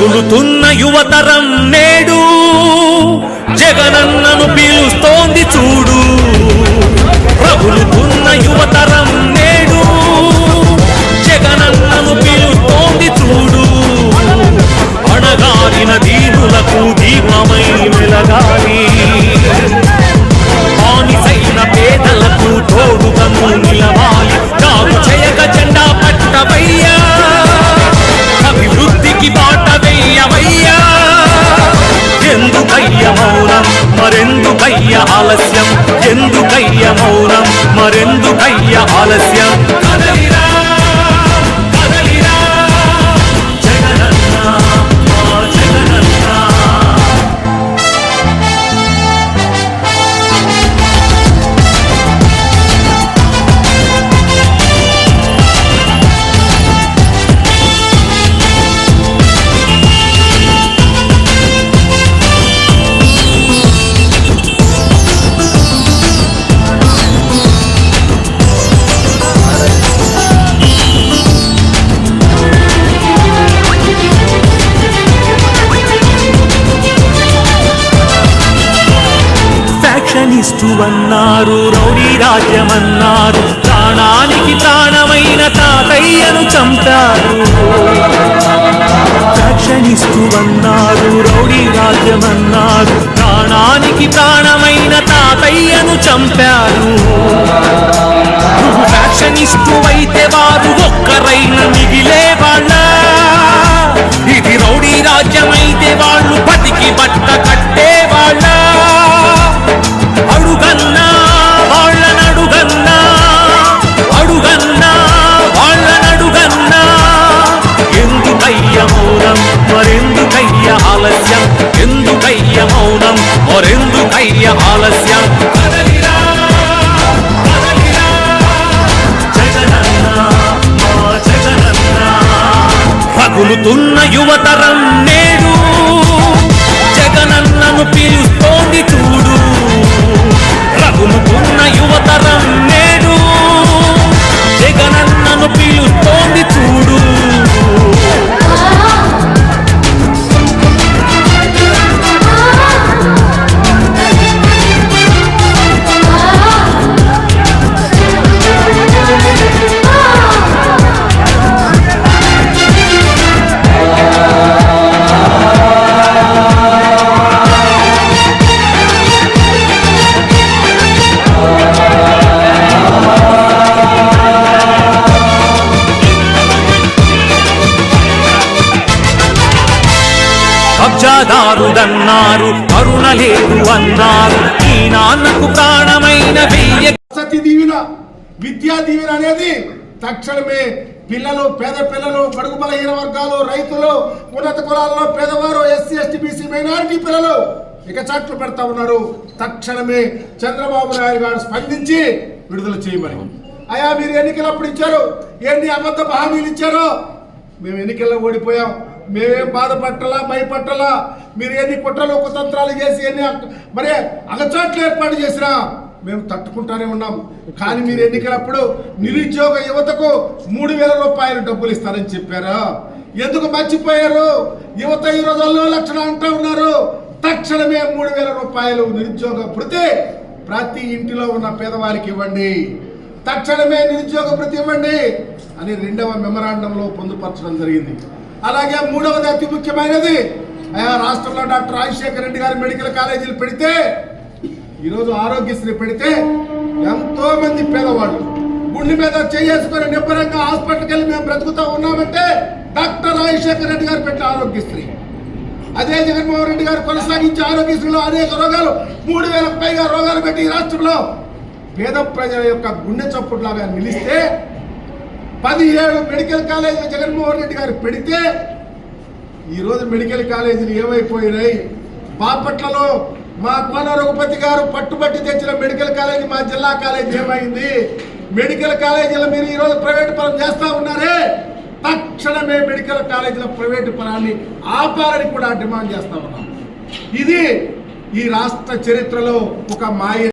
రగులుతున్న యువతరం నేడు జగనన్నను పీలుస్తోంది చూడు. ప్రభులు అన్నారు రౌడీ రాజ్యమన్నారు. ప్రాణానికి ప్రాణమైన తాతయ్యను చంపారు. రక్షణిస్తువన్నారు రౌడీ రాజ్యమన్నారు. ప్రాణానికి ప్రాణమైన తాతయ్యను చంపారు. రక్షణిస్తూ అయితే వారు ఒక్కరైన మిగిలే వాళ్ళ మరెందుకయ్య ఆలస్యం. రగులుతున్న యువతరం నేడు జగనన్నను పిలుస్తోంది చూడు. రగులుతున్న యువతరం అన్నారు. కరుణ లేదు అన్నారు. ఈ నాన్నకు ప్రాణమైన వెయ్య వసతి దీవెన విద్యా దీవెన అనేది తక్షణమే పిల్లలు పేద పిల్లలు బడుగు బలహీన వర్గాలు రైతులు ఉన్నత కులాల్లో పేదవారు ఎస్సీ ఎస్టీ బీసీ మైనారిటీ పిల్లలు ఇక చాట్లు పెడతా ఉన్నారు. తక్షణమే చంద్రబాబు నాయుడు గారు స్పందించి విడుదల చేయమని. అయా మీరు ఎన్నికలప్పుడు ఇచ్చారు. ఎన్ని అబద్ధ హామీలు ఇచ్చారో? మేము ఎన్నికల్లో ఓడిపోయాం. మేమేం బాధపట్టలా భయపట్టలా? మీరు ఎన్ని కుట్రలు కుతంత్రాలు చేసి ఎన్ని మరి అగచాట్లు ఏర్పాటు చేసినా మేము తట్టుకుంటానే ఉన్నాం. కానీ మీరు ఎన్నికలప్పుడు నిరుద్యోగ యువతకు మూడు వేల రూపాయలు డబ్బులు ఇస్తారని చెప్పారు? ఎందుకు మర్చిపోయారు? యువత ఈ రోజుల్లో లక్షలు అంటూ ఉన్నారు. తక్షణమే మూడు వేల రూపాయలు నిరుద్యోగ భృతి ప్రతి ఇంటిలో ఉన్న పేదవారికి ఇవ్వండి. తక్షణమే నిరుద్యోగ భృతి ఇవ్వండి అని రెండవ మెమరాండంలో పొందుపరచడం జరిగింది. అలాగే మూడవది అతి ముఖ్యమైనది. ఆయా రాష్ట్రంలో డాక్టర్ రాజశేఖర రెడ్డి గారి మెడికల్ కాలేజీలు పెడితే ఈరోజు ఆరోగ్యశ్రీ పెడితే ఎంతో మంది పేదవాళ్ళు గుండె మీద చేసుకొని నిబ్బరంగా హాస్పిటల్కి వెళ్ళి మేము బ్రతుకుతా ఉన్నామంటే డాక్టర్ రాజశేఖర రెడ్డి గారు పెట్టిన ఆరోగ్యశ్రీ. అదే జగన్మోహన్ రెడ్డి గారు కొనసాగించే ఆరోగ్యశ్రీలో అనేక రోగాలు మూడు వేలకు పైగా రోగాలు పెట్టి ఈ రాష్ట్రంలో పేద ప్రజల యొక్క గుండె చప్పుడులాగా నిలిస్తే పదిహేడు మెడికల్ కాలేజీలు జగన్మోహన్ రెడ్డి గారు పెడితే ఈరోజు మెడికల్ కాలేజీలు ఏమైపోయినాయి? బాపట్లలో మా కోన రఘుపతి గారు పట్టుబట్టి తెచ్చిన మెడికల్ కాలేజీ మా జిల్లా కాలేజీ ఏమైంది? మెడికల్ కాలేజీలో మీరు ఈరోజు ప్రైవేట్ పరం చేస్తూ ఉన్నారే? తక్షణమే మెడికల్ కాలేజీల ప్రైవేటు పరాన్ని ఆపాలని కూడా డిమాండ్ చేస్తా ఉన్నాం. ఇది ఈ రాష్ట్ర చరిత్రలో ఒక మాయ